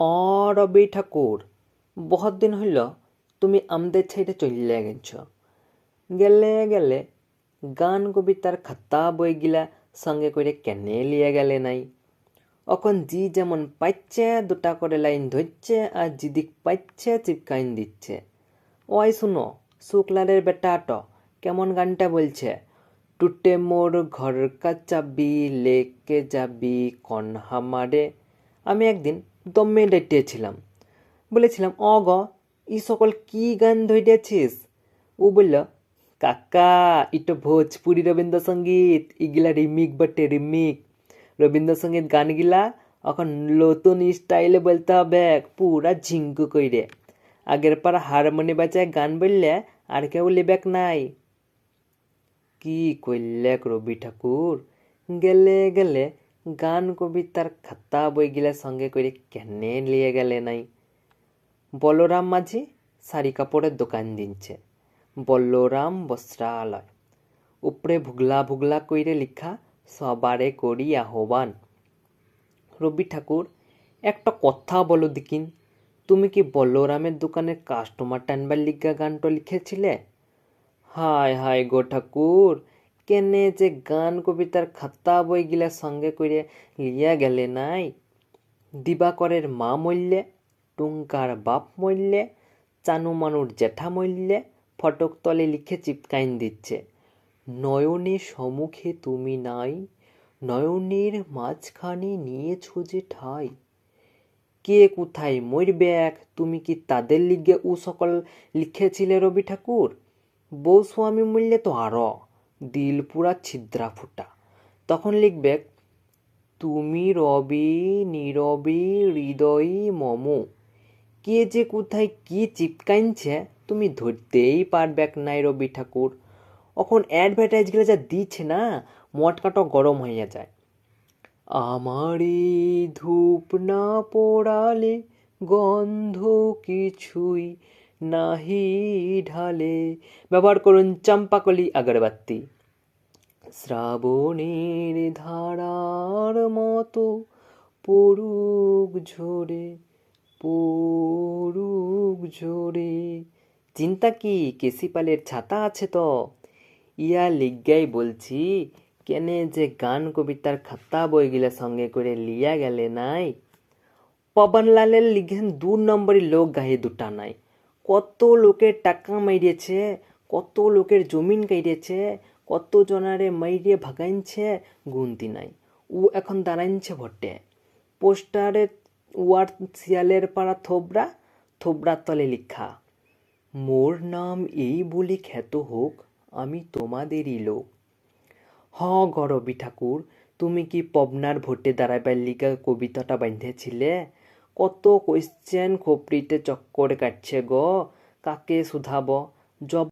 অ রবি ঠাকুর, বহুত দিন হইল তুমি আমদের ছেড়ে চলে গেছ। গেলে গেলে গান কবিতার খাতা বইগিলা সঙ্গে করে কেনে লিয়ে গেলে নাই। অখন জি যেমন পাইচ্ছে, দুটা করে লাইন ধরছে আর জিদিক পাইচ্ছে, চিপকাইন দিচ্ছে। ওই শুনো, শুক্লারের বেটা আট, কেমন গানটা বলছে? টুটে মোর ঘর কা চাবি, লেকে যাবি কন হামারে আমি একদিন দমে ডেটিয়েছিলাম। বলেছিলাম অ গ ই সকল কি গান ধরিয়াছিস? ও বলল, কাকা, ইটো ভোজপুরি রবীন্দ্রসঙ্গীত, ইগিলা রিমিক বটে, রিমিক। রবীন্দ্রসঙ্গীত গানগিলা এখন নতুন স্টাইলে বলতে হবে, পুরা ঝিঙ্কু কইরে। আগের পর হারমোনি বাজায় গান বললে আর কেউ লেবেক নাই। কি কইলেক রবি ঠাকুর? গেলে গেলে গান কবিতার খাতা বইগিলা সঙ্গে করে কেনে লিয়ে গেলে নাই। বলরাম মাঝি শাড়ি কাপড়ের দোকান দিনছে। বল্লরাম বস্ত্রালয়। উপরে ভুগলা ভুগলা কইরে লিখা, সবারে করি আহ্বান। রবি ঠাকুর, একটা কথা বলো দিকিন, তুমি কি বল্লরামের দোকানের কাস্টমার টানবার লিগা গানটা লিখেছিলে? হায় হায় গো ঠাকুর কেনে যে গান কবিতার খাতা বইগিলা সঙ্গে করে লিয়া গেলে নাই। দিবাকরের মা মল্যে টুঙ্কার বাপ মল্যে চানু মানুর জ্যাঠা মল্যে ফটক তলে লিখে চিপকাইন দিচ্ছে। নয়নে সম্মুখে তুমি নাই, নয়নের মাঝখানে নিয়েছো যে ঠাই। কে কোথায় মরবে এক, তুমি কি তাদের লিগে ও সকল লিখেছিলে রবি ঠাকুর? বউ স্বামী মূল্যে তো আরও দিল পুরা ছিদ্রা ফুটা তখন লিখবে, তুমি রবি, নীরবি, হৃদয়ী, মম, কে যে কোথায় কি চিপকাইনছে, তুমি ধরতেই পারবে নাই রবি ঠাকুর। এখন অ্যাডভার্টাইজগুলো যা দিচ্ছে না, মটকাটা গরম হইয়া যায়। আমারে ধূপ না পোড়ালে গন্ধ কিছুই নাহি ঢালে। ব্যবহার করুন চম্পাকলি আগরবাতি। শ্রাবণের ধারার মতো পড়ুক ঝরে পড়ুক ঝরে। চিন্তা কি কেসিপালের ছাতা আছে তো? ইয়া লিজ্ঞাই বলছি, কেনে যে গান কবিতার খাতা বইগুলা সঙ্গে করে লিয়া গেলে নাই? পবনলালের লিখেন দু নম্বরই লোক গায়ে দুটা নাই। কত লোকের টাকা মাইরেছে, কত লোকের জমিন কাইরেছে, কত জনারে মাইরিয়ে ভাগাইনছে, গুনতি নাই। ও এখন দাঁড়াইছে ভট্টে পোস্টারে ওয়ার শিয়ালের পাড়া থোবরা থোবরার তলে লিখা, মোর নাম এই বলি খ্যাত হোক, আমি তোমাদেরই লোক। হ, গরবি ঠাকুর, তুমি কি পবনার ভোটে দাঁড়াইবার লিগা কবিতাটা বাঁধেছিলে কত কোয়েশ্চেন খোপড়িতে চক্কর কাটছে গো। কাকে শুধাবো? জব